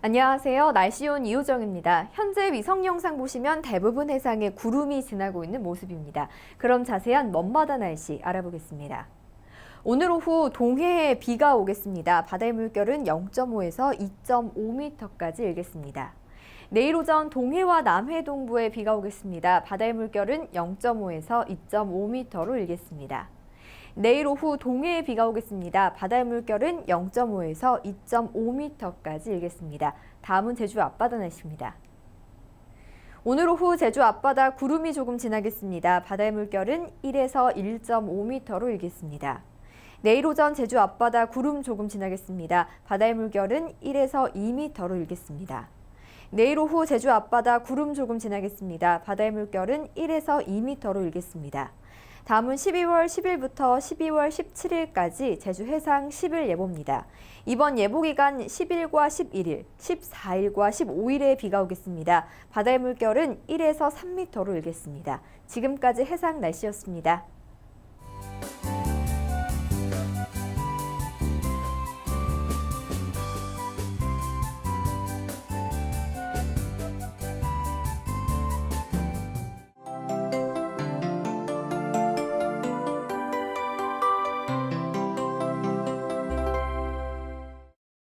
안녕하세요. 날씨온 이호정입니다. 현재 위성 영상 보시면 대부분 해상에 구름이 지나고 있는 모습입니다. 그럼 자세한 먼바다 날씨 알아보겠습니다. 오늘 오후 동해에 비가 오겠습니다. 바다의 물결은 0.5에서 2.5m까지 일겠습니다. 내일 오전 동해와 남해 동부에 비가 오겠습니다. 바다의 물결은 0.5에서 2.5m로 일겠습니다. 내일 오후 동해에 비가 오겠습니다. 바다의 물결은 0.5에서 2.5m까지 일겠습니다. 다음은 제주 앞바다 날씨입니다. 오늘 오후 제주 앞바다 구름이 조금 지나겠습니다. 바다의 물결은 1에서 1.5m로 일겠습니다. 내일 오전 제주 앞바다 구름 조금 지나겠습니다. 바다의 물결은 1에서 2m로 일겠습니다. 내일 오후 제주 앞바다 구름 조금 지나겠습니다. 바다의 물결은 1에서 2m로 일겠습니다. 다음은 12월 10일부터 12월 17일까지 제주 해상 10일 예보입니다. 이번 예보 기간 10일과 11일, 14일과 15일에 비가 오겠습니다. 바다의 물결은 1에서 3m로 일겠습니다. 지금까지 해상 날씨였습니다.